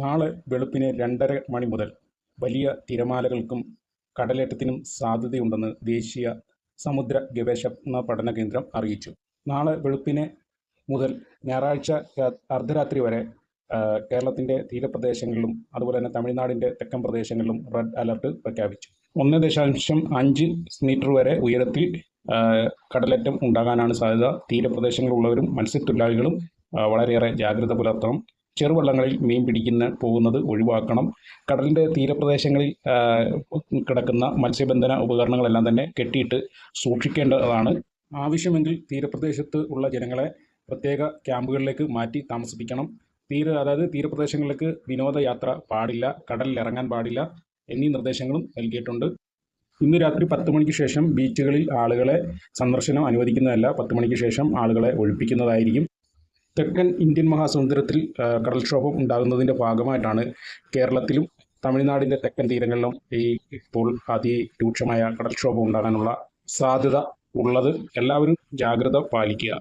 നാളെ വെളുപ്പിന് രണ്ടര മണി മുതൽ വലിയ തിരമാലകൾക്കും കടലേറ്റത്തിനും സാധ്യതയുണ്ടെന്ന് ദേശീയ സമുദ്ര ഗവേഷണ പഠന കേന്ദ്രം അറിയിച്ചു. നാളെ വെളുപ്പിന് മുതൽ ഞായറാഴ്ച അർദ്ധരാത്രി വരെ കേരളത്തിന്റെ തീരപ്രദേശങ്ങളിലും അതുപോലെ തന്നെ തമിഴ്നാടിന്റെ തെക്കൻ പ്രദേശങ്ങളിലും റെഡ് അലർട്ട് പ്രഖ്യാപിച്ചു. ഒന്ന് ദശാംശം അഞ്ച് മീറ്റർ വരെ ഉയരത്തിൽ കടലേറ്റം ഉണ്ടാകാനാണ് സാധ്യത. തീരപ്രദേശങ്ങളിലുള്ളവരും മത്സ്യത്തൊഴിലാളികളും വളരെയേറെ ജാഗ്രത പുലർത്തണം. ചെറുവള്ളങ്ങളിൽ മീൻ പിടിക്കുന്ന പോകുന്നത് ഒഴിവാക്കണം. കടലിന്റെ തീരപ്രദേശങ്ങളിൽ കിടക്കുന്ന മത്സ്യബന്ധന ഉപകരണങ്ങളെല്ലാം തന്നെ കെട്ടിയിട്ട് സൂക്ഷിക്കേണ്ടതാണ്. ആവശ്യമെങ്കിൽ തീരപ്രദേശത്ത് ഉള്ള ജനങ്ങളെ പ്രത്യേക ക്യാമ്പുകളിലേക്ക് മാറ്റി താമസിപ്പിക്കണം. തീര അതായത് തീരപ്രദേശങ്ങളിലേക്ക് വിനോദയാത്ര പാടില്ല കടലിൽ ഇറങ്ങാൻ പാടില്ല എന്നീ നിർദ്ദേശങ്ങളും നൽകിയിട്ടുണ്ട്. ഇന്ന് രാത്രി പത്ത് മണിക്ക് ശേഷം ബീച്ചുകളിൽ ആളുകളെ സന്ദർശനം അനുവദിക്കുന്നതല്ല പത്ത് മണിക്ക് ശേഷം ആളുകളെ ഒഴിപ്പിക്കുന്നതായിരിക്കും. തെക്കൻ ഇന്ത്യൻ മഹാസമുദ്രത്തിൽ കടൽക്ഷോഭം ഉണ്ടാകുന്നതിന്റെ ഭാഗമായിട്ടാണ് കേരളത്തിലും തമിഴ്നാടിന്റെ തെക്കൻ തീരങ്ങളിലും ഈ ഇപ്പോൾ അതിരൂക്ഷമായ കടൽക്ഷോഭം ഉണ്ടാകാനുള്ള സാധ്യത ഉള്ളത്. എല്ലാവരും ജാഗ്രത പാലിക്കുക.